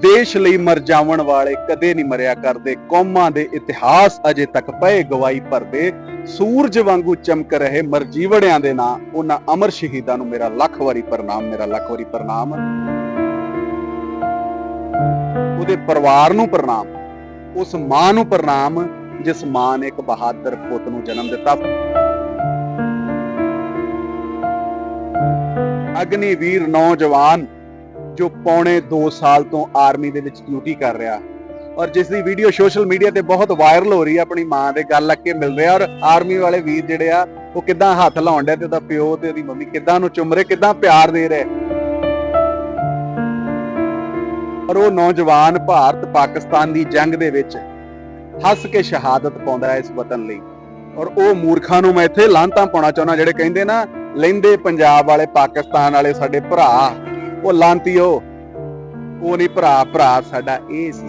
ਦੇਸ਼ ਲਈ ਮਰ ਜਾਵਣ ਵਾਲੇ ਕਦੇ ਨਹੀਂ ਮਰਿਆ ਕਰਦੇ। ਕੌਮਾਂ ਦੇ ਇਤਿਹਾਸ ਅਜੇ ਤੱਕ ਪਏ ਗਵਾਹੀ ਭਰਦੇ। ਸੂਰਜ ਵਾਂਗੂ ਚਮਕ ਰਹੇ ਮਰਜੀਵੜਿਆਂ ਦੇ ਨਾਂ। ਉਹਨਾਂ ਅਮਰ ਸ਼ਹੀਦਾਂ ਨੂੰ ਮੇਰਾ ਲੱਖ ਵਾਰੀ ਪ੍ਰਣਾਮ, ਮੇਰਾ ਲੱਖ ਵਾਰੀ ਪ੍ਰਣਾਮ। ਉਹਦੇ ਪਰਿਵਾਰ ਨੂੰ ਪ੍ਰਣਾਮ। ਉਸ ਮਾਂ ਨੂੰ ਪ੍ਰਣਾਮ, ਜਿਸ ਮਾਂ ਨੇ ਇੱਕ ਬਹਾਦਰ ਪੁੱਤ ਨੂੰ ਜਨਮ ਦਿੱਤਾ। ਅਗਨੀਵੀਰ ਨੌਜਵਾਨ ਜੋ ਪੌਣੇ 2 ਸਾਲ ਤੋਂ ਆਰਮੀ ਦੇ ਵਿੱਚ ਡਿਊਟੀ ਕਰ ਰਿਹਾ। ਔਰ ਜਿਸ ਦੀ ਵੀਡੀਓ ਸੋਸ਼ਲ ਮੀਡੀਆ ਤੇ ਬਹੁਤ ਵਾਇਰਲ ਹੋ ਰਹੀ ਹੈ, ਆਪਣੀ ਮਾਂ ਦੇ ਗੱਲ ਲੱਗ ਕੇ ਮਿਲ ਰਿਹਾ ਔਰ ਆਰਮੀ ਵਾਲੇ ਵੀਰ ਜਿਹੜੇ ਆ, ਉਹ ਕਿਦਾਂ ਹੱਥ ਲਾਉਣ ਡਿਆ ਤੇ ਉਹਦਾ ਪਿਓ ਤੇ ਉਹਦੀ ਮੰਮੀ ਕਿਦਾਂ ਨੂੰ ਚੁੰਮ ਰਹੇ, ਕਿਦਾਂ ਪਿਆਰ ਦੇ ਰਹੇ। ਔਰ ਉਹ ਨੌਜਵਾਨ ਭਾਰਤ ਪਾਕਿਸਤਾਨ ਦੀ ਜੰਗ ਦੇ ਵਿੱਚ ਹੱਸ ਕੇ ਸ਼ਹਾਦਤ ਪਾਉਂਦਾ ਹੈ ਇਸ ਵਤਨ ਲਈ। ਔਰ ਉਹ ਮੂਰਖਾਂ ਨੂੰ ਮੈਂ ਇੱਥੇ ਲਾਂਤਾਂ ਪਾਉਣਾ ਚਾਹੁੰਦਾ, ਜਿਹੜੇ ਕਹਿੰਦੇ ਨਾ, ਲੈਂਦੇ ਪੰਜਾਬ ਵਾਲੇ ਪਾਕਿਸਤਾਨ ਵਾਲੇ ਸਾਡੇ ਭਰਾ। ਉਹ ਲਾਂਤੀਓ, ਉਹ ਨਹੀਂ ਭਰਾ ਭਰਾ ਸਾਡਾ ਇਹ ਸੀ।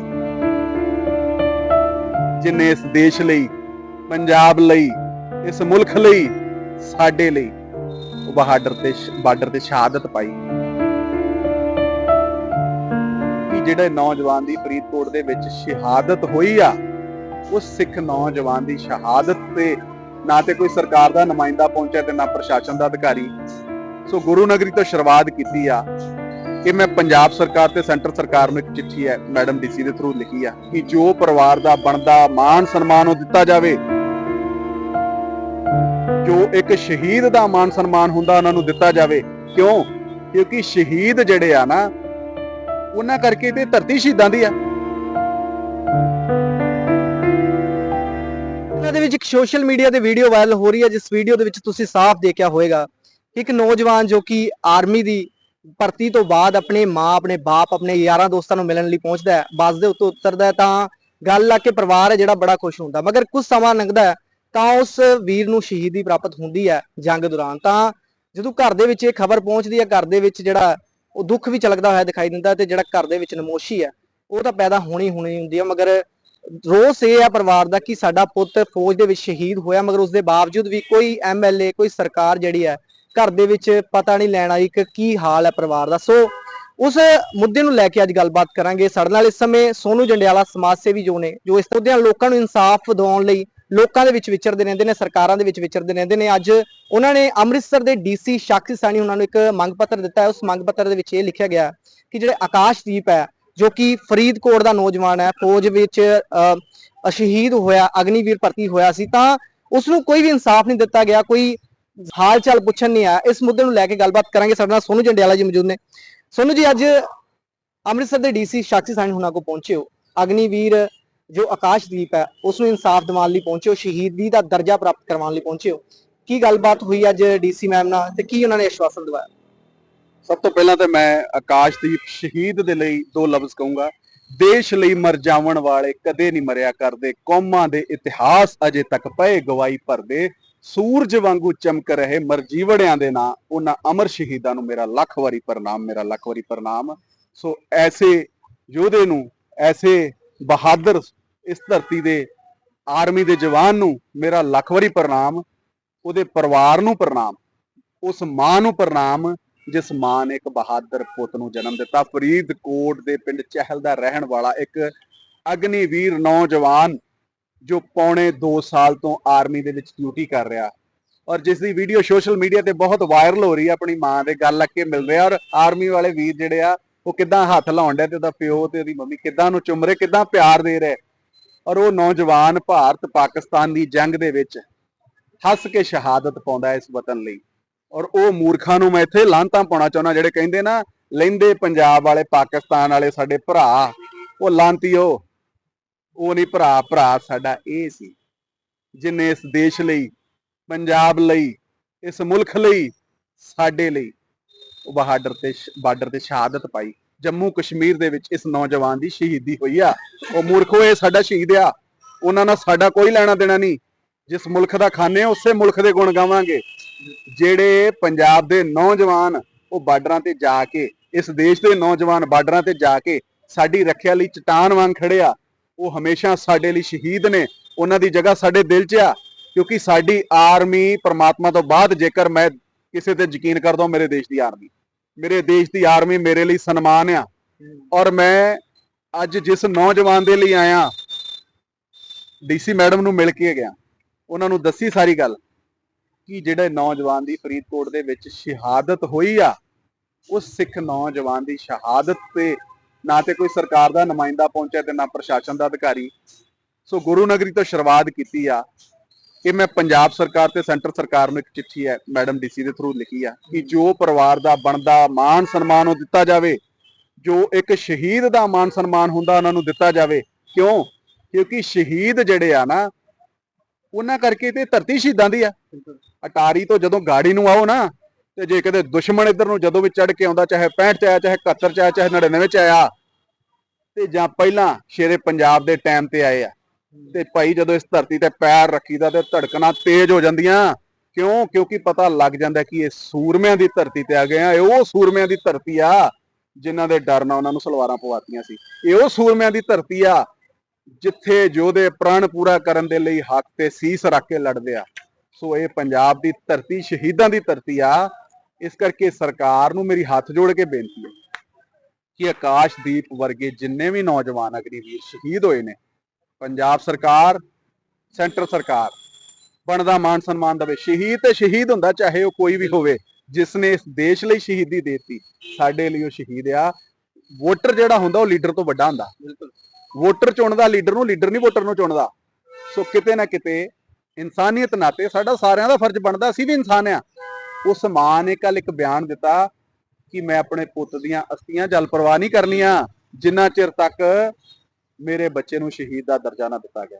ਜਿਨੇ ਇਸ ਦੇਸ਼ ਲਈ, ਪੰਜਾਬ ਲਈ, ਇਸ ਮੁਲਕ ਲਈ, ਸਾਡੇ ਲਈ, ਉਹ ਬਹਾਦਰ ਤੇ ਬਾਰਡਰ ਤੇ ਸ਼ਹਾਦਤ ਪਾਈ। ਕਿ ਜਿਹੜੇ ਨੌਜਵਾਨ ਦੀ ਫਰੀਦਕੋਟ ਦੇ ਵਿੱਚ ਸ਼ਹਾਦਤ ਹੋਈ ਆ, ਉਸ ਸਿੱਖ ਨੌਜਵਾਨ ਦੀ ਸ਼ਹਾਦਤ ਤੇ ਨਾ ਤੇ ਕੋਈ ਸਰਕਾਰ ਦਾ ਨੁਮਾਇੰਦਾ ਪਹੁੰਚਿਆ ਤੇ ਨਾ ਪ੍ਰਸ਼ਾਸਨ ਦਾ ਅਧਿਕਾਰੀ। ਸੋ ਗੁਰੂ ਨਗਰੀ ਤੋਂ ਸ਼ੁਰੂਆਤ ਕੀਤੀ ਆ। ਕਿ ਮੈਂ ਪੰਜਾਬ ਸਰਕਾਰ ਤੇ ਸੈਂਟਰ ਸਰਕਾਰ ਨੂੰ ਇੱਕ ਚਿੱਠੀ ਹੈ ਮੈਡਮ ਡੀਸੀ ਦੇ ਥਰੂ ਲਿਖੀ ਆ ਕਿ ਜੋ ਪਰਿਵਾਰ ਦਾ ਬਣਦਾ ਮਾਣ ਸਨਮਾਨ ਉਹ ਦਿੱਤਾ ਜਾਵੇ। ਜੋ ਇੱਕ ਸ਼ਹੀਦ ਦਾ ਮਾਣ ਸਨਮਾਨ ਹੁੰਦਾ ਉਹਨਾਂ ਨੂੰ ਦਿੱਤਾ ਜਾਵੇ। ਕਿਉਂ? ਕਿਉਂਕਿ ਸ਼ਹੀਦ ਜਿਹੜੇ ਆ ਨਾ, ਉਹਨਾਂ ਕਰਕੇ ਤੇ ਧਰਤੀ ਸ਼ਹੀਦਾਂ ਦੀ ਆ। ਇਹਨਾਂ ਦੇ ਵਿੱਚ ਇੱਕ ਸੋਸ਼ਲ ਮੀਡੀਆ ਤੇ ਵੀਡੀਓ ਵਾਇਰਲ ਹੋ ਰਹੀ ਹੈ, ਜਿਸ ਵੀਡੀਓ ਦੇ ਵਿੱਚ ਤੁਸੀਂ ਸਾਫ਼ ਦੇਖਿਆ ਹੋਵੇਗਾ। ਇੱਕ ਨੌਜਵਾਨ ਜੋ ਕਿ ਆਰਮੀ ਦੀ ਭਰਤੀ ਤੋਂ ਬਾਅਦ ਆਪਣੇ ਮਾਂ, ਆਪਣੇ ਬਾਪ, ਆਪਣੇ ਯਾਰਾਂ ਦੋਸਤਾਂ ਨੂੰ ਮਿਲਣ ਲਈ ਪਹੁੰਚਦਾ ਹੈ, ਬੱਸ ਦੇ ਉੱਤੇ ਉਤਰਦਾ ਹੈ ਤਾਂ ਗੱਲ ਲਾ ਕੇ ਪਰਿਵਾਰ ਹੈ ਜਿਹੜਾ ਬੜਾ ਖੁਸ਼ ਹੁੰਦਾ ਮਗਰ ਕੁਝ ਸਮਾਂ ਲੰਘਦਾ ਹੈ ਤਾਂ ਉਸ ਵੀਰ ਨੂੰ ਸ਼ਹੀਦੀ ਪ੍ਰਾਪਤ ਹੁੰਦੀ ਹੈ ਜੰਗ ਦੌਰਾਨ। ਤਾਂ ਜਦੋਂ ਘਰ ਦੇ ਵਿੱਚ ਇਹ ਖਬਰ ਪਹੁੰਚਦੀ ਹੈ, ਘਰ ਦੇ ਵਿੱਚ ਜਿਹੜਾ ਉਹ ਦੁੱਖ ਵੀ ਚਲਕਦਾ ਹੋਇਆ ਦਿਖਾਈ ਦਿੰਦਾ ਤੇ ਜਿਹੜਾ ਘਰ ਦੇ ਵਿੱਚ ਨਮੋਸ਼ੀ ਹੈ, ਉਹ ਤਾਂ ਪੈਦਾ ਹੋਣੀ ਹੋਣੀ ਹੁੰਦੀ ਹੈ। ਮਗਰ ਰੋਸ ਇਹ ਆ ਪਰਿਵਾਰ ਦਾ ਕਿ ਸਾਡਾ ਪੁੱਤ ਫੌਜ ਦੇ ਵਿੱਚ ਸ਼ਹੀਦ ਹੋਇਆ, ਮਗਰ ਉਸ ਦੇ ਬਾਵਜੂਦ ਵੀ ਕੋਈ ਐਮਐਲਏ ਕੋਈ ਸਰਕਾਰ ਜਿਹੜੀ ਹੈ ਘਰ ਦੇ ਵਿੱਚ ਪਤਾ ਨਹੀਂ ਲੈਣ ਆਈ ਕਿ ਕੀ ਹਾਲ ਹੈ ਪਰਿਵਾਰ ਦਾ। ਸੋ ਉਸ ਮੁੱਦੇ ਨੂੰ ਲੈ ਕੇ ਅੱਜ ਗੱਲਬਾਤ ਕਰਾਂਗੇ। ਸਾਡੇ ਨਾਲ ਇਸ ਸਮੇਂ ਸੋਨੂ ਜੰਡਿਆਲਾ ਸਮਾਜ ਸੇਵੀ ਜੋ ਨੇ ਜੋ ਇਸ ਮੁੱਦਿਆਂ ਲੋਕਾਂ ਨੂੰ ਇਨਸਾਫ ਦਿਵਾਉਣ ਲਈ ਲੋਕਾਂ ਦੇ ਵਿੱਚ ਵਿਚਰਦੇ ਰਹਿੰਦੇ ਨੇ ਸਰਕਾਰਾਂ ਦੇ ਵਿੱਚ ਵਿਚਰਦੇ ਰਹਿੰਦੇ ਨੇ। ਅੱਜ ਉਹਨਾਂ ਨੇ ਅੰਮ੍ਰਿਤਸਰ ਦੇ ਡੀਸੀ ਸ਼ਾਕਸੀ ਸਾਨੀ ਉਹਨਾਂ ਨੂੰ ਇੱਕ ਮੰਗ ਪੱਤਰ ਦਿੱਤਾ ਹੈ। ਉਸ ਮੰਗ ਪੱਤਰ ਦੇ ਵਿੱਚ ਇਹ ਲਿਖਿਆ ਗਿਆ ਕਿ ਜਿਹੜੇ ਆਕਾਸ਼ਦੀਪ ਹੈ ਜੋ ਕਿ ਫਰੀਦਕੋਟ ਦਾ ਨੌਜਵਾਨ ਹੈ ਫੌਜ ਵਿੱਚ ਅਹ, ਸ਼ਹੀਦ ਹੋਇਆ ਅਗਨੀਵੀਰ ਭਰਤੀ ਹੋਇਆ ਸੀ ਤਾਂ ਉਸ ਨੂੰ ਕੋਈ ਵੀ ਇਨਸਾਫ ਨਹੀਂ ਦਿੱਤਾ ਗਿਆ। ਕੋਈ ਹਾਲ ਚਾਲ ਪੁੱਛਣ ਨਹੀਂ ਆਇਆ ਇਸ ਮੁੱਦੇ ਨੂੰ ਲੈ ਕੇ ਗੱਲਬਾਤ ਕਰਾਂਗੇ। ਸਾਡੇ ਨਾਲ ਸੋਨੂ ਜੰਡਿਆਲਾ ਜੀ ਮੌਜੂਦ ਨੇ। ਸੋਨੂ ਜੀ, ਅੱਜ ਅੰਮ੍ਰਿਤਸਰ ਦੇ ਡੀਸੀ ਸ਼ਾਕਸੀ ਸਾਨੀ ਹੁਣਾਂ ਕੋ ਪਹੁੰਚੇ ਹੋ। ਅਗਨੀਵੀਰ, ਜੋ ਆਕਾਸ਼ਦੀਪ ਹੈ, ਉਸ ਨੂੰ ਇਨਸਾਫ ਦਿਵਾਉਣ ਲਈ ਪਹੁੰਚੇ ਹੋ। ਸ਼ਹੀਦੀ ਦਾ ਦਰਜਾ ਪ੍ਰਾਪਤ ਕਰਵਾਉਣ ਲਈ ਪਹੁੰਚੇ ਹੋ। ਕੀ ਗੱਲਬਾਤ ਹੋਈ ਅੱਜ ਡੀਸੀ ਮੈਮ ਨਾਲ ਤੇ ਕੀ ਉਹਨਾਂ ਨੇ ਆਸ਼ਵਾਸਨ ਦਿਵਾਇਆ? ਸਭ ਤੋਂ ਪਹਿਲਾਂ ਤਾਂ ਮੈਂ ਆਕਾਸ਼ਦੀਪ ਸ਼ਹੀਦ ਦੇ ਲਈ ਦੋ ਲਫ਼ਜ਼ ਕਹੂੰਗਾ। ਦੇਸ਼ ਲਈ ਮਰ ਜਾਵਣ ਵਾਲੇ ਕਦੇ ਨਹੀਂ ਮਰਿਆ ਕਰਦੇ। ਕੌਮਾਂ ਦੇ ਇਤਿਹਾਸ ਅਜੇ ਤੱਕ ਪਏ, ਗਵਾਹੀ ਭਰਦੇ। ਸੂਰਜ ਵਾਂਗੂ ਚਮਕ ਰਹੇ ਮਰਜੀਵੜਿਆਂ ਦੇ ਨਾਂ, ਉਹਨਾਂ ਅਮਰ ਸ਼ਹੀਦਾਂ ਨੂੰ ਮੇਰਾ ਲੱਖ ਵਾਰੀ ਪ੍ਰਣਾਮ, ਮੇਰਾ ਲੱਖ ਵਾਰੀ ਪ੍ਰਣਾਮ। ਸੋ ਐਸੇ ਯੋਧੇ ਨੂੰ, ਐਸੇ ਬਹਾਦਰ ਇਸ ਧਰਤੀ ਦੇ ਆਰਮੀ ਦੇ ਜਵਾਨ ਨੂੰ ਮੇਰਾ ਲੱਖ ਵਾਰੀ ਪ੍ਰਣਾਮ, ਉਹਦੇ ਪਰਿਵਾਰ ਨੂੰ ਪ੍ਰਣਾਮ, ਉਸ ਮਾਂ ਨੂੰ ਪ੍ਰਣਾਮ, ਜਿਸ ਮਾਂ ਨੇ ਇੱਕ ਬਹਾਦਰ ਪੁੱਤ ਨੂੰ ਜਨਮ ਦਿੱਤਾ। ਫਰੀਦਕੋਟ ਦੇ ਪਿੰਡ ਚਹਿਲ ਦਾ ਰਹਿਣ ਵਾਲਾ ਇੱਕ ਅਗਨੀਵੀਰ ਨੌਜਵਾਨ ਜੋ ਪੌਣੇ 2 ਸਾਲ ਤੋਂ ਆਰਮੀ ਦੇ ਵਿੱਚ ਡਿਊਟੀ ਕਰ ਰਿਹਾ। ਔਰ ਜਿਸ ਦੀ ਵੀਡੀਓ ਸੋਸ਼ਲ ਮੀਡੀਆ ਤੇ ਬਹੁਤ ਵਾਇਰਲ ਹੋ ਰਹੀ ਹੈ ਆਪਣੀ ਮਾਂ ਦੇ ਗੱਲ ਲੱਗ ਕੇ ਮਿਲ ਰਿਹਾ ਔਰ ਆਰਮੀ ਵਾਲੇ ਵੀਰ ਜਿਹੜੇ ਆ, ਉਹ ਕਿਦਾਂ ਹੱਥ ਲਾਉਣ ਡਿਆ ਤੇ ਉਹਦਾ ਪਿਓ ਤੇ ਉਹਦੀ ਮੰਮੀ ਕਿਦਾਂ ਨੂੰ ਚੁੰਮ ਰਹੇ, ਕਿਦਾਂ ਪਿਆਰ ਦੇ ਰਹੇ। ਔਰ ਉਹ ਨੌਜਵਾਨ ਭਾਰਤ ਪਾਕਿਸਤਾਨ ਦੀ ਜੰਗ ਦੇ ਵਿੱਚ ਹੱਸ ਕੇ ਸ਼ਹਾਦਤ ਪਾਉਂਦਾ ਇਸ ਵਤਨ ਲਈ। ਔਰ ਉਹ ਮੂਰਖਾਂ ਨੂੰ ਮੈਂ ਇੱਥੇ ਲਾਂਤਾਂ ਪਾਉਣਾ ਚਾਹੁੰਦਾ, ਜਿਹੜੇ ਕਹਿੰਦੇ ਨਾ, ਲੈਂਦੇ ਪੰਜਾਬ ਵਾਲੇ ਪਾਕਿਸਤਾਨ ਵਾਲੇ ਸਾਡੇ ਭਰਾ, ਉਹ ਲਾਂਤੀਓ ਉਹ ਨਹੀਂ ਭਰਾ ਭਰਾ ਸਾਡਾ ਇਹ ਸੀ। ਜਿਨੇ ਇਸ ਦੇਸ਼ ਲਈ, ਪੰਜਾਬ ਲਈ, ਇਸ ਮੁਲਕ ਲਈ, ਸਾਡੇ ਲਈ ਉਹ ਬਹਾਦਰ ਤੇ ਬਾਰਡਰ ਤੇ ਸ਼ਹਾਦਤ ਪਾਈ। ਜੰਮੂ ਕਸ਼ਮੀਰ ਦੇ ਵਿੱਚ ਇਸ ਨੌਜਵਾਨ ਦੀ ਸ਼ਹੀਦੀ ਹੋਈ ਆ। ਉਹ ਮੂਰਖੋ ਇਹ ਸਾਡਾ ਸ਼ਹੀਦ ਆ। ਉਹਨਾਂ ਨਾਲ ਸਾਡਾ ਕੋਈ ਲੈਣਾ ਦੇਣਾ ਨਹੀਂ ਜਿਸ ਮੁਲਕ ਦਾ ਖਾਨੇ ਆ, ਉਸੇ ਮੁਲਕ ਦੇ ਗੁਣ ਗਾਵਾਂਗੇ। ਜਿਹੜੇ ਪੰਜਾਬ ਦੇ ਨੌਜਵਾਨ ਉਹ ਬਾਰਡਰਾਂ ਤੇ ਜਾ ਕੇ, ਇਸ ਦੇਸ਼ ਦੇ ਨੌਜਵਾਨ ਬਾਰਡਰਾਂ ਤੇ ਜਾ ਕੇ ਸਾਡੀ ਰੱਖਿਆ ਲਈ ਚਟਾਨ ਵਾਂਗ ਖੜੇ ਆ। ਉਹ ਹਮੇਸ਼ਾ ਸਾਡੇ ਲਈ ਸ਼ਹੀਦ ਨੇ, ਉਹਨਾਂ ਦੀ ਜਗ੍ਹਾ ਸਾਡੇ ਦਿਲ 'ਚ ਆ, ਕਿਉਂਕਿ ਸਾਡੀ ਆਰਮੀ ਪਰਮਾਤਮਾ ਤੋਂ ਬਾਅਦ ਜੇਕਰ ਮੈਂ ਕਿਸੇ ਤੇ ਯਕੀਨ ਕਰਦਾ ਮੇਰੇ ਦੇਸ਼ ਦੀ ਆਰਮੀ, ਮੇਰੇ ਦੇਸ਼ ਦੀ ਆਰਮੀ ਮੇਰੇ ਲਈ ਸਨਮਾਨ ਆ। ਔਰ ਮੈਂ ਅੱਜ ਜਿਸ ਨੌਜਵਾਨ ਦੇ ਲਈ ਆਇਆ ਡੀਸੀ ਮੈਡਮ ਨੂੰ ਮਿਲ ਕੇ ਗਿਆ, ਉਹਨਾਂ ਨੂੰ ਦੱਸੀ ਸਾਰੀ ਗੱਲ ਕਿ ਜਿਹੜੇ ਨੌਜਵਾਨ ਦੀ ਫਰੀਦਕੋਟ ਦੇ ਵਿੱਚ ਸ਼ਹਾਦਤ ਹੋਈ ਆ ਉਸ ਸਿੱਖ ਨੌਜਵਾਨ ਦੀ ਸ਼ਹਾਦਤ ਤੇ ਨਾ ਤੇ ਕੋਈ ਸਰਕਾਰ ਦਾ ਨੁਮਾਇੰਦਾ ਪਹੁੰਚਿਆ ਤੇ ਨਾ ਪ੍ਰਸ਼ਾਸਨ ਦਾ ਅਧਿਕਾਰੀ। ਸੋ ਗੁਰੂ ਨਗਰੀ ਤੋਂ ਸ਼ੁਰੂਆਤ ਕੀਤੀ ਆ। ਕਿ ਮੈਂ ਪੰਜਾਬ ਸਰਕਾਰ ਤੇ ਸੈਂਟਰ ਸਰਕਾਰ ਨੂੰ ਇੱਕ ਚਿੱਠੀ ਹੈ ਮੈਡਮ ਡੀਸੀ ਦੇ ਥਰੂ ਲਿਖੀ ਆ ਕਿ ਜੋ ਪਰਿਵਾਰ ਦਾ ਬਣਦਾ ਮਾਣ ਸਨਮਾਨ ਉਹ ਦਿੱਤਾ ਜਾਵੇ ਜੋ ਇੱਕ ਸ਼ਹੀਦ ਦਾ ਮਾਣ ਸਨਮਾਨ ਹੁੰਦਾ ਉਹਨਾਂ ਨੂੰ ਦਿੱਤਾ ਜਾਵੇ। ਕਿਉਂ? ਕਿਉਂਕਿ ਸ਼ਹੀਦ ਜਿਹੜੇ ਆ ਨਾ ਉਹਨਾਂ ਕਰਕੇ ਤੇ ਧਰਤੀ ਸ਼ਹੀਦਾਂ ਦੀ ਆ। ਅਟਾਰੀ ਤੋਂ ਜਦੋਂ ਗਾੜੀ ਨੂੰ ਆਓ ਨਾ ਤੇ ਜੇ ਕਦੇ ਦੁਸ਼ਮਣ ਇੱਧਰ ਨੂੰ ਜਦੋਂ ਵੀ ਚੜ ਕੇ ਆਉਂਦਾ, ਚਾਹੇ 65 ਚ ਆਇਆ, ਚਾਹੇ 71 ਚ ਆਇਆ, ਚਾਹੇ 99 ਚ ਆਇਆ, ਤੇ ਜਾਂ ਪਹਿਲਾਂ ਸ਼ੇਰੇ ਪੰਜਾਬ ਦੇ ਟਾਈਮ ਤੇ ਆਏ ਆ, ਤੇ ਭਾਈ ਜਦੋਂ ਇਸ ਧਰਤੀ ਤੇ ਪੈਰ ਰੱਖੀਦਾ ਤੇ ਧੜਕਣਾ ਤੇਜ਼ ਹੋ ਜਾਂਦੀਆਂ, ਕਿਉਂ? ਕਿਉਂਕਿ ਪਤਾ ਲੱਗ ਜਾਂਦਾ ਕਿ ਇਹ ਸੂਰਮਿਆਂ ਦੀ ਧਰਤੀ ਤੇ ਆ ਗਏ ਆ, ਇਹ ਉਹ ਸੂਰਮਿਆਂ ਦੀ ਧਰਤੀ ਆ ਜਿਨ੍ਹਾਂ ਦੇ ਡਰ ਨਾਲ ਉਹਨਾਂ ਨੂੰ ਸਲਵਾਰਾਂ ਪਵਾਤੀਆਂ ਸੀ। ਇਹ ਉਹ ਸੂਰਮਿਆਂ ਦੀ ਧਰਤੀ ਆ ਜਿੱਥੇ ਯੋਧੇ ਪ੍ਰਾਣ ਪੂਰਾ ਕਰਨ ਦੇ ਲਈ ਹੱਕ ਤੇ ਸੀਸ ਰੱਖ ਕੇ ਲੜਦੇ ਆ। ਸੋ ਇਹ ਪੰਜਾਬ ਦੀ ਧਰਤੀ, ਸ਼ਹੀਦਾਂ ਦੀ ਧਰਤੀ ਆ। ਇਸ ਕਰਕੇ ਸਰਕਾਰ ਨੂੰ ਮੇਰੀ ਹੱਥ ਜੋੜ ਕੇ ਬੇਨਤੀ ਹੈ ਕਿ ਆਕਾਸ਼ਦੀਪ ਵਰਗੇ ਜਿੰਨੇ ਵੀ ਨੌਜਵਾਨ ਅਗਨੀਵੀਰ ਸ਼ਹੀਦ ਹੋਏ ਨੇ ਪੰਜਾਬ ਸਰਕਾਰ ਸੈਂਟਰ ਸਰਕਾਰ ਬਣਦਾ ਮਾਨ ਸਨਮਾਨ ਦੇਵੇ ਸ਼ਹੀਦ ਤੇ ਸ਼ਹੀਦ ਹੁੰਦਾ ਚਾਹੇ ਉਹ ਕੋਈ ਵੀ ਹੋਵੇ ਜਿਸ ਨੇ ਇਸ ਦੇਸ਼ ਲਈ ਸ਼ਹੀਦੀ ਦੇਤੀ ਸਾਡੇ ਲਈ ਉਹ ਸ਼ਹੀਦ ਆ। ਵੋਟਰ ਜਿਹੜਾ ਹੁੰਦਾ ਉਹ ਲੀਡਰ ਤੋਂ ਵੱਡਾ ਹੁੰਦਾ। ਵੋਟਰ ਚੁਣਦਾ ਲੀਡਰ ਨੂੰ ਲੀਡਰ ਨਹੀਂ ਵੋਟਰ ਨੂੰ ਚੁਣਦਾ। ਸੋ ਕਿਤੇ ਨਾ ਕਿਤੇ ਇਨਸਾਨੀਅਤ ਨਾਤੇ ਸਾਡਾ ਸਾਰਿਆਂ ਦਾ ਫਰਜ਼ ਬਣਦਾ ਅਸੀਂ ਵੀ ਇਨਸਾਨ ਆ। ਉਸ ਮਾਂ ਨੇ ਕੱਲ ਇੱਕ ਬਿਆਨ ਦਿੱਤਾ ਕਿ ਮੈਂ ਆਪਣੇ ਪੁੱਤ ਦੀਆਂ ਅਸਥੀਆਂ ਜਲ ਪ੍ਰਵਾਹ ਨਹੀਂ ਕਰਨੀਆਂ ਜਿੰਨਾ ਚਿਰ ਤੱਕ ਮੇਰੇ ਬੱਚੇ ਨੂੰ ਸ਼ਹੀਦ ਦਾ ਦਰਜਾ ਨਾ ਦਿੱਤਾ ਗਿਆ।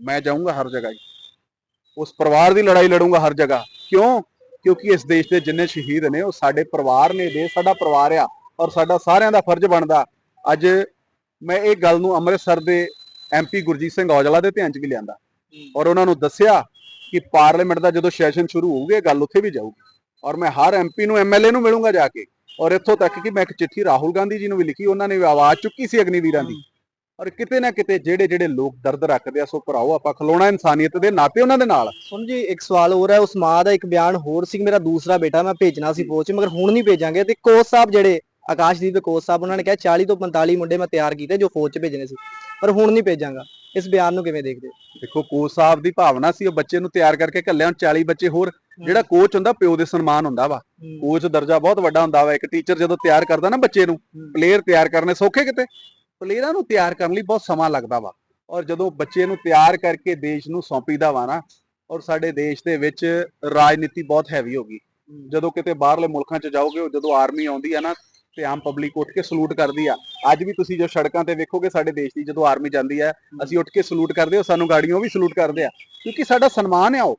ਮੈਂ ਜਾਊਂਗਾ ਹਰ ਜਗ੍ਹਾ ਹੀ। ਉਸ ਪਰਿਵਾਰ ਦੀ ਲੜਾਈ ਲੜੂੰਗਾ ਹਰ ਜਗ੍ਹਾ। ਕਿਉਂ? ਕਿਉਂਕਿ ਇਸ ਦੇਸ਼ ਦੇ ਜਿੰਨੇ ਸ਼ਹੀਦ ਨੇ ਉਹ ਸਾਡੇ ਪਰਿਵਾਰ ਨੇ ਦੇ ਸਾਡਾ ਪਰਿਵਾਰ ਆ ਔਰ ਸਾਡਾ ਸਾਰਿਆਂ ਦਾ ਫਰਜ਼ ਬਣਦਾ। ਅੱਜ ਮੈਂ ਇਹ ਗੱਲ ਨੂੰ ਅੰਮ੍ਰਿਤਸਰ ਦੇ ਐਮਪੀ ਗੁਰਜੀਤ ਸਿੰਘ ਔਜਲਾ ਦੇ ਧਿਆਨ 'ਚ ਵੀ ਲਿਆਂਦਾ ਔਰ ਉਹਨਾਂ ਨੂੰ ਦੱਸਿਆ ਕਿ ਪਾਰਲੀਮੈਂਟ ਦਾ ਜਦੋਂ ਸੈਸ਼ਨ ਸ਼ੁਰੂ ਹੋਊਗਾ ਇਹ ਗੱਲ ਉੱਥੇ ਵੀ ਜਾਊਗੀ। ਔਰ ਮੈਂ ਹਰ ਐਮਪੀ ਨੂੰ ਐਮਐਲਏ ਨੂੰ ਮਿਲੂੰਗਾ ਜਾ ਕੇ। ਔਰ ਇੱਥੋਂ ਤੱਕ ਕਿ ਮੈਂ ਇੱਕ ਚਿੱਠੀ ਰਾਹੁਲ ਗਾਂਧੀ ਜੀ ਨੂੰ ਵੀ ਲਿਖੀ ਉਹਨਾਂ ਨੇ ਵੀ ਆਵਾਜ਼ ਚੁੱਕੀ ਸੀ ਅਗਨੀਵੀਰਾਂ ਦੀ। ਔਰ ਕਿਤੇ ਨਾ ਕਿਤੇ ਜਿਹੜੇ ਜਿਹੜੇ ਲੋਕ ਦਰਦ ਰੱਖਦੇ ਆ ਸੋ ਭਰਾਓ ਆਪਾਂ ਖਲੋਣਾ ਇਨਸਾਨੀਅਤ ਦੇ ਨਾਤੇ ਉਹਨਾਂ ਦੇ ਨਾਲ। ਸੁਣ ਜੀ ਇੱਕ ਸਵਾਲ ਹੋਰ ਹੈ ਉਸ ਮਾਂ ਦਾ ਇੱਕ ਬਿਆਨ ਹੋਰ ਸੀ ਮੇਰਾ ਦੂਸਰਾ ਬੇਟਾ ਮੈਂ ਭੇਜਣਾ ਸੀ ਫੌਜ 'ਚ ਮਗਰ ਹੁਣ ਨਹੀਂ ਭੇਜਾਂਗੇ। ਤੇ ਕੋਚ ਸਾਹਿਬ ਜਿਹੜੇ ਆਕਾਸ਼ਦੀਪ ਕੋਚ ਸਾਹਿਬ ਉਹਨਾਂ ਨੇ ਕਿਹਾ 40 ਤੋਂ 45 ਮੁੰਡੇ ਮੈਂ ਤਿਆਰ ਕੀਤੇ ਜੋ ਫੌਜ 'ਚ ਭੇਜਣੇ ਸੀ ਪਰ ਹੁਣ ਨਹੀਂ ਭੇਜਾਂਗਾ। ਇਸ ਬਿਆਨ ਨੂੰ ਕਿਵੇਂ ਦੇਖਦੇ ਹੋ? ਦੇਖੋ ਕੋਚ ਸਾਹਿਬ ਦੀ ਭਾਵਨਾ ਸੀ ਉਹ ਬੱਚੇ ਨੂੰ ਤਿਆਰ ਕਰਕੇ ਘੱਲਿਆ ਹੁਣ 40 ਬੱਚੇ ਹੋਰ ਜਿਹੜਾ ਕੋਚ ਹੁੰਦਾ ਪਿਓ ਦੇ ਸਨਮਾਨ ਹੁੰਦਾ ਵਾ। ਕੋਚ ਦਰਜਾ ਬਹੁਤ ਵੱਡਾ ਹੁੰਦਾ ਵਾ ਇੱਕ ਟੀਚਰ ਜਦੋਂ ਤਿਆਰ ਕਰਦਾ ਨਾ ਬੱਚੇ ਨੂੰ ਪਲੇਅਰ ਤਿਆਰ ਕਰਨੇ ਸੌਖੇ ਕਿਤੇ? ਪਲੇਅਰਾਂ ਨੂੰ ਤਿਆਰ ਕਰਨ ਲਈ ਬਹੁਤ ਸਮਾਂ ਲੱਗਦਾ ਵਾ ਔਰ ਜਦੋਂ ਬੱਚੇ ਨੂੰ ਤਿਆਰ ਕਰਕੇ ਦੇਸ਼ ਨੂੰ ਸੌਂਪੀਦਾ ਵਾ ਨਾ ਔਰ ਸਾਡੇ ਦੇਸ਼ ਦੇ ਵਿੱਚ ਰਾਜਨੀਤੀ ਬਹੁਤ ਹੈਵੀ ਹੋ ਗਈ। ਜਦੋਂ ਕਿਤੇ ਬਾਹਰਲੇ ਮੁਲਕਾਂ 'ਚ ਜਾਓਗੇ ਜਦੋਂ ਆਰਮੀ ਆਉਂਦੀ ਆ ਨਾ ਤੇ ਆਮ ਪਬਲਿਕ ਉੱਠ ਕੇ ਸਲੂਟ ਕਰਦੀ ਆ। ਅੱਜ ਵੀ ਤੁਸੀਂ ਜੋ ਸੜਕਾਂ ਤੇ ਵੇਖੋਗੇ ਸਾਡੇ ਦੇਸ਼ ਦੀ ਜਦੋਂ ਆਰਮੀ ਜਾਂਦੀ ਆ ਅਸੀਂ ਉੱਠ ਕੇ ਸਲੂਟ ਕਰਦੇ ਹਾਂ ਸਾਨੂੰ ਗਾੜੀਆਂ ਵੀ ਸਲੂਟ ਕਰਦੇ ਆ। ਕਿਉਂਕਿ ਸਾਡਾ ਸਨਮਾਨ ਆ ਉਹ।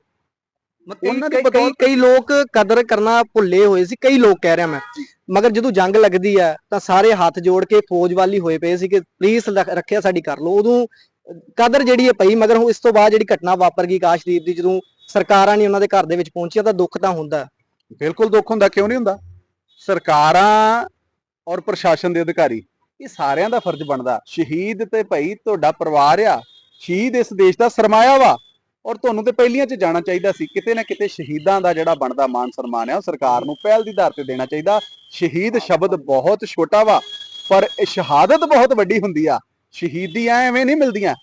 ਉਹਨਾਂ ਦੀ ਕਈ ਕਈ ਲੋਕ ਕਦਰ ਕਰਨਾ ਭੁੱਲੇ ਹੋਏ ਸੀ ਕਈ ਲੋਕ ਕਹਿ ਰਿਹਾ ਮੈਂ। ਮਗਰ ਜਦੋਂ ਜੰਗ ਲੱਗਦੀ ਹੈ ਤਾਂ ਸਾਰੇ ਹੱਥ ਜੋੜ ਕੇ ਫੌਜ ਵਾਲੀ ਹੋਏ ਪਏ ਸੀ ਕਿ ਪਲੀਜ਼ ਰੱਖਿਆ ਸਾਡੀ ਕਰ ਲਓ। ਉਦੋਂ ਕਦਰ ਜਿਹੜੀ ਹੈ ਪਈ ਮਗਰ ਹੁਣ ਇਸ ਤੋਂ ਬਾਅਦ ਜਿਹੜੀ ਘਟਨਾ ਵਾਪਰ ਗਈ ਆਕਾਸ਼ਦੀਪ ਦੀ ਜਦੋਂ ਸਰਕਾਰਾਂ ਨਹੀਂ ਉਹਨਾਂ ਦੇ ਘਰ ਦੇ ਵਿੱਚ ਪਹੁੰਚੀਆਂ ਤਾਂ ਦੁੱਖ ਤਾਂ ਹੁੰਦਾ। ਬਿਲਕੁਲ ਦੁੱਖ ਹੁੰਦਾ ਕਿਉਂ ਨਹੀਂ ਹੁੰਦਾ? ਸਰਕਾਰਾਂ ਔਰ ਪ੍ਰਸ਼ਾਸਨ ਦੇ ਅਧਿਕਾਰੀ, ਇਹ ਸਾਰਿਆਂ ਦਾ ਫਰਜ਼ ਬਣਦਾ, ਸ਼ਹੀਦ ਤੇ ਭਾਈ ਤੁਹਾਡਾ ਪਰਿਵਾਰ ਆ, ਸ਼ਹੀਦ ਇਸ ਦੇਸ਼ ਦਾ ਸਰਮਾਇਆ ਵਾ, ਔਰ ਤੁਹਾਨੂੰ ਤੇ ਪਹਿਲੀਆਂ 'ਚ ਜਾਣਾ ਚਾਹੀਦਾ ਸੀ, ਕਿਤੇ ਨਾ ਕਿਤੇ ਸ਼ਹੀਦਾਂ ਦਾ ਜਿਹੜਾ ਬਣਦਾ ਮਾਨ ਸਨਮਾਨ ਆ, ਉਹ ਸਰਕਾਰ ਨੂੰ ਪਹਿਲ ਦੀ ਆਧਾਰ ਤੇ ਦੇਣਾ ਚਾਹੀਦਾ, ਸ਼ਹੀਦ ਸ਼ਬਦ ਬਹੁਤ ਛੋਟਾ ਵਾ, ਪਰ ਸ਼ਹਾਦਤ ਬਹੁਤ ਵੱਡੀ ਹੁੰਦੀ ਆ ਸ਼ਹੀਦੀਆਂ ਐਵੇਂ ਨਹੀਂ ਮਿਲਦੀਆਂ,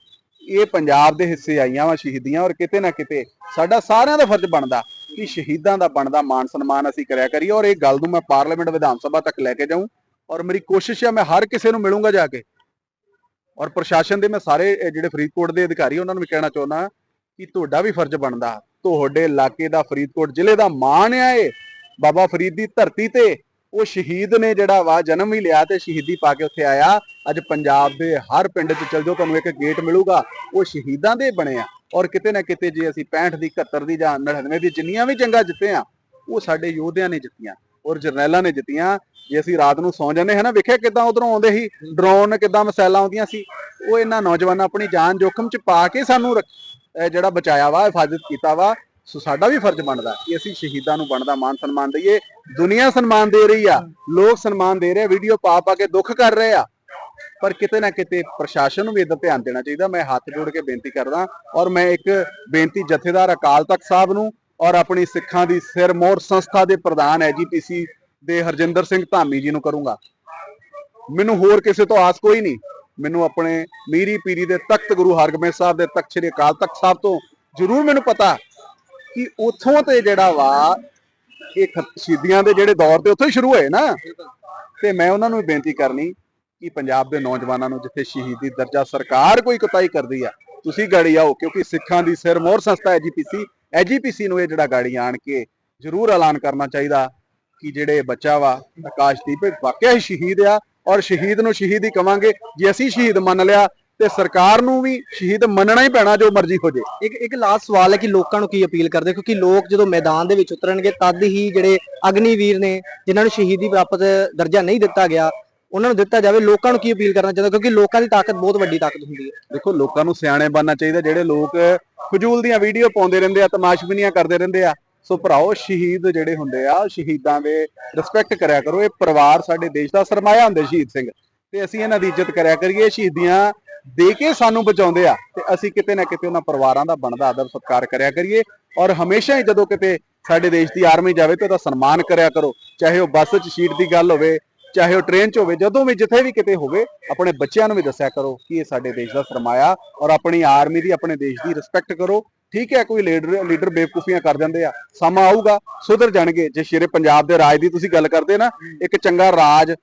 ਇਹ ਪੰਜਾਬ ਦੇ ਹਿੱਸੇ ਆਈਆਂ ਵਾ ਸ਼ਹੀਦੀਆਂ, ਔਰ ਕਿਤੇ ਨਾ ਕਿਤੇ ਸਾਡਾ ਸਾਰਿਆਂ ਦਾ ਫਰਜ਼ ਬਣਦਾ ਕਿ ਸ਼ਹੀਦਾਂ ਦਾ ਬਣਦਾ ਮਾਨ ਸਨਮਾਨ ਅਸੀਂ ਕਰਿਆ ਕਰੀਏ, ਔਰ ਇਹ ਗੱਲ ਨੂੰ ਮੈਂ ਪਾਰਲੀਮੈਂਟ ਵਿਧਾਨ ਸਭਾ ਤੱਕ ਲੈ ਕੇ ਜਾਊਂ ਔਰ ਮੇਰੀ ਕੋਸ਼ਿਸ਼ ਹੈ ਮੈਂ ਹਰ ਕਿਸੇ ਨੂੰ ਮਿਲੂੰਗਾ ਜਾ ਕੇ। ਔਰ ਪ੍ਰਸ਼ਾਸਨ ਦੇ ਮੈਂ ਸਾਰੇ ਜਿਹੜੇ ਫਰੀਦਕੋਟ ਦੇ ਅਧਿਕਾਰੀ ਉਹਨਾਂ ਨੂੰ ਵੀ ਕਹਿਣਾ ਚਾਹੁੰਦਾ ਕਿ ਤੁਹਾਡਾ ਵੀ ਫਰਜ਼ ਬਣਦਾ। ਤੁਹਾਡੇ ਇਲਾਕੇ ਦਾ ਫਰੀਦਕੋਟ ਜ਼ਿਲ੍ਹੇ ਦਾ ਮਾਣ ਆ ਇਹ। ਬਾਬਾ ਫਰੀਦ ਦੀ ਧਰਤੀ ਤੇ ਉਹ ਸ਼ਹੀਦ ਨੇ ਜਿਹੜਾ ਵਾ, ਜਨਮ ਹੀ ਲਿਆ ਤੇ ਸ਼ਹੀਦੀ ਪਾ ਕੇ ਉੱਥੇ ਆਇਆ। ਅੱਜ ਪੰਜਾਬ ਦੇ ਹਰ ਪਿੰਡ 'ਚ ਚਲ ਜਾਓ, ਤੁਹਾਨੂੰ ਇੱਕ ਗੇਟ ਮਿਲੂਗਾ। ਉਹ ਸ਼ਹੀਦਾਂ ਦੇ ਬਣੇ ਆ। ਔਰ ਕਿਤੇ ਨਾ ਕਿਤੇ ਜੇ ਅਸੀਂ 65 ਦੀ 71 ਦੀ ਜਾਂ 99 ਦੀ ਜਿੰਨੀਆਂ ਵੀ ਜੰਗਾਂ ਜਿੱਤੇ ਆ ਉਹ ਸਾਡੇ ਯੋਧਿਆਂ ਨੇ ਜਿੱਤੀਆਂ। ਔਰ ਜਰਨੈਲਾਂ ਨੇ ਜਿੱਤੀਆਂ। ਜੇ ਅਸੀਂ ਰਾਤ ਨੂੰ ਸੌਂ ਜਾਂਦੇ ਹਾਂ ਨਾ ਵੇਖਿਆ ਕਿਦਾਂ ਉਧਰੋਂ ਆਉਂਦੇ ਸੀ? ਡਰੋਨ ਕਿਦਾਂ ਮਿਸਾਈਲਾਂ ਆਉਂਦੀਆਂ ਸੀ? ਉਹ ਇਹਨਾਂ ਨੌਜਵਾਨਾਂ ਆਪਣੀ ਜਾਨ ਜੋਖਮ 'ਚ ਪਾ ਕੇ ਸਾਨੂੰ ਜਿਹੜਾ ਬਚਾਇਆ ਵਾ, ਹਿਫਾਜ਼ਤ ਕੀਤਾ ਵਾ, ਸੋ ਸਾਡਾ ਵੀ ਫਰਜ਼ ਬਣਦਾ ਕਿ ਅਸੀਂ ਸ਼ਹੀਦਾਂ ਨੂੰ ਬਣਦਾ ਮਾਨ ਸਨਮਾਨ ਦਈਏ। ਦੁਨੀਆ ਸਨਮਾਨ ਦੇ ਰਹੀ ਆ, ਲੋਕ ਸਨਮਾਨ ਦੇ ਰਹੇ ਆ, ਵੀਡੀਓ ਪਾ ਪਾ ਕੇ ਦੁੱਖ ਕਰ ਰਹੇ ਆ। ਪਰ ਕਿਤੇ ਨਾ ਕਿਤੇ ਪ੍ਰਸ਼ਾਸਨ ਨੂੰ ਵੀ ਇਹਦਾ ਧਿਆਨ ਦੇਣਾ ਚਾਹੀਦਾ। ਮੈਂ ਹੱਥ ਜੋੜ ਕੇ ਬੇਨਤੀ ਕਰਦਾ ਔਰ ਮੈਂ ਇੱਕ ਬੇਨਤੀ ਜਥੇਦਾਰ ਅਕਾਲ ਤਖਤ ਸਾਹਿਬ ਨੂੰ ਔਰ ਆਪਣੀ ਸਿੱਖਾਂ ਦੀ ਸਿਰਮੌਰ ਸੰਸਥਾ ਦੇ ਪ੍ਰਧਾਨ ਐਜੀਪੀਸੀ ਦੇ ਹਰਜਿੰਦਰ ਸਿੰਘ ਧਾਮੀ ਜੀ ਨੂੰ ਕਰੂੰਗਾ। ਮੈਨੂੰ ਹੋਰ ਕਿਸੇ ਤੋਂ ਆਸ ਕੋਈ ਨਹੀਂ। ਮੈਨੂੰ ਆਪਣੇ ਮੀਰੀ ਪੀਰੀ ਦੇ ਤਖਤ ਗੁਰੂ ਹਰਗੋਬਿੰਦ ਸਾਹਿਬ ਦੇ ਤਖਤ, ਸ੍ਰੀ ਅਕਾਲ ਤਖਤ ਸਾਹਿਬ ਤੋਂ ਜ਼ਰੂਰ ਮੈਨੂੰ ਪਤਾ ਕਿ ਉਥੋਂ ਤੇ ਜਿਹੜਾ ਵਾ, ਇਹ ਸ਼ਹੀਦੀਆਂ ਦੇ ਜਿਹੜੇ ਦੌਰ ਤੇ ਉੱਥੋਂ ਹੀ ਸ਼ੁਰੂ ਹੋਏ ਨਾ, ਤੇ ਮੈਂ ਉਹਨਾਂ ਨੂੰ ਵੀ ਬੇਨਤੀ ਕਰਨੀ ਕਿ ਪੰਜਾਬ ਦੇ ਨੌਜਵਾਨਾਂ ਨੂੰ ਜਿੱਥੇ ਸ਼ਹੀਦੀ ਦਰਜਾ ਸਰਕਾਰ ਕੋਈ ਕਤਾਈ ਕਰਦੀ ਆ, ਤੁਸੀਂ ਗਾੜੀ ਆਓ, ਕਿਉਂਕਿ ਸਿੱਖਾਂ ਦੀ ਸਿਰਮੌਰ ਸੰਸਥਾ ਐਜੀਪੀਸੀ ਐਜੀਪੀਸੀ ਨੂੰ ਇਹ ਜਿਹੜਾ ਗਾੜੀ ਆਣ ਕੇ ਜ਼ਰੂਰ ਐਲਾਨ ਕਰਨਾ ਚਾਹੀਦਾ ਕਿ ਜਿਹੜੇ ਬੱਚਾ ਵਾ ਆਕਾਸ਼ਦੀਪ ਵਾਕਿਆ ਹੀ ਸ਼ਹੀਦ ਆ ਔਰ ਸ਼ਹੀਦ ਨੂੰ ਸ਼ਹੀਦ ਹੀ ਕਵਾਂਗੇ ਜੇ ਅਸੀਂ ਸ਼ਹੀਦ ਮੰਨ ਲਿਆ ਤੇ ਸਰਕਾਰ ਨੂੰ ਵੀ ਸ਼ਹੀਦ ਮੰਨਣਾ ਹੀ ਪੈਣਾ ਜੋ ਮਰਜ਼ੀ ਹੋ ਜੇ। ਇੱਕ ਇੱਕ ਲਾਸਟ ਸਵਾਲ ਹੈ ਕਿ ਲੋਕਾਂ ਨੂੰ ਕੀ ਅਪੀਲ ਕਰਦੇ? ਕਿਉਂਕਿ ਲੋਕ ਜਦੋਂ ਮੈਦਾਨ ਦੇ ਵਿੱਚ ਉਤਰਨਗੇ, ਤਦ ਹੀ ਜਿਹੜੇ ਅਗਨੀਵੀਰ ਨੇ, ਜਿਨ੍ਹਾਂ ਨੂੰ ਸ਼ਹੀਦੀ ਪ੍ਰਾਪਤ ਦਰਜਾ ਨਹੀਂ ਦਿੱਤਾ ਗਿਆ ਉਹਨਾਂ ਨੂੰ ਦਿੱਤਾ ਜਾਵੇ, ਲੋਕਾਂ ਨੂੰ ਕੀ ਅਪੀਲ ਕਰਨਾ ਚਾਹੁੰਦੇ ਕਿਉਂਕਿ ਲੋਕਾਂ ਦੀ ਤਾਕਤ ਬਹੁਤ ਵੱਡੀ ਤਾਕਤ ਹੁੰਦੀ ਹੈ। ਦੇਖੋ, ਲੋਕਾਂ ਨੂੰ ਸਿਆਣੇ ਬਣਨਾ ਚਾਹੀਦਾ, ਜਿਹੜੇ ਲੋਕ ਫਜ਼ੂਲ ਦੀਆਂ ਵੀਡੀਓ ਪਾਉਂਦੇ ਰਹਿੰਦੇ ਆ ਤਮਾਸ਼ਬੀਨੀਆਂ ਕਰਦੇ ਰਹਿੰਦੇ ਆ। ਸੋ ਭਰਾਓ, ਸ਼ਹੀਦ ਜਿਹੜੇ ਹੁੰਦੇ ਆ, ਸ਼ਹੀਦਾਂ ਦੇ ਰਿਸਪੈਕਟ ਕਰਿਆ ਕਰੋ। ਇਹ ਪਰਿਵਾਰ ਸਾਡੇ ਦੇਸ਼ ਦਾ ਸਰਮਾਇਆ ਹੁੰਦੇ ਸ਼ਹੀਦ ਸਿੰਘ। ਤੇ ਅਸੀਂ ਇਹਨਾਂ ਦੀ ਇੱਜ਼ਤ ਕਰਿਆ ਕਰੀਏ, ਸ਼ਹੀਦੀਆਂ ਦੇ ਕੇ ਸਾਨੂੰ ਬਚਾਉਂਦੇ ਆ। ਤੇ ਅਸੀਂ ਕਿਤੇ ਨਾ ਕਿਤੇ ਉਹਨਾਂ ਪਰਿਵਾਰਾਂ ਦਾ ਬਣਦਾ ਆਦਰ ਸਤਿਕਾਰ ਕਰਿਆ ਕਰੀਏ। ਔਰ ਹਮੇਸ਼ਾ ਹੀ ਜਦੋਂ ਕਿਤੇ ਸਾਡੇ ਦੇਸ਼ ਦੀ ਆਰਮੀ ਜਾਵੇ, ਤੇ ਉਹਦਾ ਸਨਮਾਨ ਕਰਿਆ ਕਰੋ। ਚਾਹੇ ਉਹ ਬੱਸ 'ਚ ਸੀਟ ਦੀ ਗੱਲ ਹੋਵੇ ਚਾਹੇ ਉਹ ਟ੍ਰੇਨ 'ਚ ਹੋਵੇ, ਜਦੋਂ ਵੀ ਜਿੱਥੇ ਵੀ ਕਿਤੇ ਹੋਵੇ, ਆਪਣੇ ਬੱਚਿਆਂ ਨੂੰ ਵੀ ਦੱਸਿਆ ਕਰੋ ਕਿ ਇਹ ਸਾਡੇ ਦੇਸ਼ ਦਾ ਸਰਮਾਇਆ ਔਰ ਆਪਣੀ ਆਰਮੀ ਦੀ, ਆਪਣੇ ਦੇਸ਼ ਦੀ ਰਿਸਪੈਕਟ ਕਰੋ। ਠੀਕ ਹੈ, ਕੋਈ ਲੀਡਰ ਲੀਡਰ ਬੇਵਕੂਫੀਆਂ ਕਰ ਜਾਂਦੇ ਆ, ਸਮਾਂ ਆਊਗਾ, ਸੁਧਰ ਜਾਣਗੇ। ਜੇ ਸ਼ੇਰੇ ਪੰਜਾਬ ਦੇ ਰਾਜ ਦੀ ਤੁਸੀਂ ਗੱਲ ਕਰਦੇ ਨਾ, ਇੱਕ ਚੰਗਾ ਰਾਜ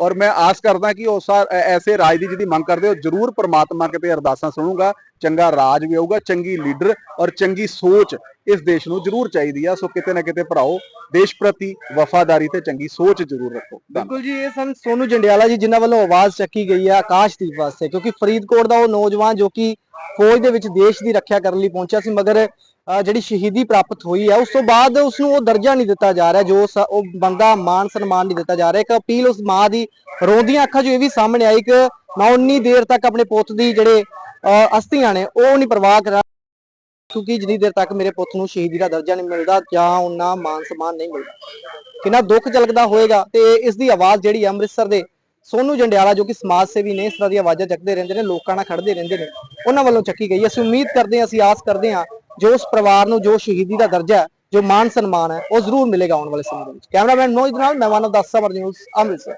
ਔਰ ਮੈਂ ਆਸ ਕਰਦਾ ਕਿ ਉਸ ਐ- ਐਸੇ ਰਾਜ ਦੀ ਜਿਹਦੀ ਮੰਗ ਕਰਦੇ ਹੋ, ਜਰੂਰ ਪ੍ਰਮਾਤਮਾ ਕਿਤੇ ਅਰਦਾਸਾਂ ਸੁਣੂਗਾ, ਚੰਗਾ ਰਾਜ ਵੀ ਆਊਗਾ, ਚੰਗੀ ਲੀਡਰ ਔਰ ਚੰਗੀ ਸੋਚ ਇਸ ਦੇਸ਼ ਨੂੰ ਜਰੂਰ ਚਾਹੀਦੀ ਆ। ਸੋ ਕਿਤੇ ਨਾ ਕਿਤੇ ਭਰਾਓ, ਦੇਸ਼ ਪ੍ਰਤੀ ਵਫਾਦਾਰੀ ਤੇ ਚੰਗੀ ਸੋਚ ਜਰੂਰ ਰੱਖੋ। ਬਿਲਕੁਲ ਜੀ, ਇਹ ਸਨ ਸੋਨੂ ਜੰਡਿਆਲਾ ਜੀ, ਜਿਨ੍ਹਾਂ ਵੱਲੋਂ ਆਵਾਜ਼ ਚੱਕੀ ਗਈ ਹੈ ਆਕਾਸ਼ਦੀਪ ਵਾਸਤੇ, ਕਿਉਂਕਿ ਫਰੀਦਕੋਟ ਦਾ ਉਹ ਨੌਜਵਾਨ ਜੋ ਕਿ ਫੌਜ ਦੇ ਵਿੱਚ ਦੇਸ਼ ਦੀ ਰੱਖਿਆ ਕਰਨ ਲਈ ਪਹੁੰਚਿਆ ਸੀ, ਮਗਰ ਜਿਹੜੀ ਸ਼ਹੀਦੀ ਪ੍ਰਾਪਤ ਹੋਈ ਹੈ ਉਸ ਤੋਂ ਬਾਅਦ ਉਸ ਨੂੰ ਉਹ ਦਰਜਾ ਨਹੀਂ ਦਿੱਤਾ ਜਾ ਰਿਹਾ ਜੋ ਉਹ ਬੰਦਾ ਮਾਨ ਸਨਮਾਨ ਨਹੀਂ ਦਿੱਤਾ ਜਾ ਰਿਹਾ। ਇੱਕ ਅਪੀਲ ਉਸ ਮਾਂ ਦੀ ਰੋਂਦੀਆਂ ਅੱਖਾਂ ਚ ਇਹ ਵੀ ਸਾਹਮਣੇ ਆਈ ਕਿ ਮੈਂ ਉਨੀ ਦੇਰ ਤੱਕ ਆਪਣੇ ਪੁੱਤ ਦੀ ਜਿਹੜੇ ਅਹ, ਅਸਥੀਆਂ ਨੇ ਉਹ ਨਹੀਂ ਪਰਵਾਹ ਕਰਾਂ। ਕਿਉਂਕਿ ਜਿੰਨੀ ਦੇਰ ਤੱਕ ਮੇਰੇ ਪੁੱਤ ਨੂੰ ਸ਼ਹੀਦੀ ਦਾ ਦਰਜਾ ਨਹੀਂ ਮਿਲਦਾ ਜਾਂ ਉਹਨਾਂ ਮਾਨ ਸਨਮਾਨ ਨਹੀਂ ਮਿਲਦਾ। ਕਿੰਨਾ ਦੁੱਖ ਝਲਕਦਾ ਹੋਏਗਾ ਤੇ ਇਸ ਦੀ ਆਵਾਜ਼ ਜਿਹੜੀ ਹੈ ਅੰਮ੍ਰਿਤਸਰ ਦੇ ਸੋਨੂ ਜੰਡਿਆਲਾ ਜੋ ਕਿ ਸਮਾਜ ਸੇਵੀ ਨੇ ਇਸ ਤਰ੍ਹਾਂ ਦੀਆਂ ਆਵਾਜ਼ਾਂ ਚੱਕਦੇ ਰਹਿੰਦੇ ਨੇ ਲੋਕਾਂ ਨਾਲ ਖੜਦੇ ਰਹਿੰਦੇ ਨੇ ਉਹਨਾਂ ਵੱਲੋਂ ਚੱਕੀ ਗਈ ਅਸੀਂ ਉਮੀਦ ਕਰਦੇ ਹਾਂ ਅਸੀਂ ਆਸ ਕਰਦੇ ਹਾਂ ਜੋ ਉਸ ਪਰਿਵਾਰ ਨੂੰ, ਜੋ ਸ਼ਹੀਦੀ ਦਾ ਦਰਜਾ ਹੈ, ਜੋ ਮਾਨ ਸਨਮਾਨ ਹੈ, ਉਹ ਜ਼ਰੂਰ ਮਿਲੇਗਾ ਆਉਣ ਵਾਲੇ ਸਮੇਂ ਦੇ ਵਿੱਚ। ਕੈਮਰਾਮੈਨ ਮਨੋਜ ਨਾਲ, ਮੈਂ ਮਾਨਵ ਦਾਸ ਸਮਰ ਨਿਊਜ਼, ਅੰਮ੍ਰਿਤਸਰ।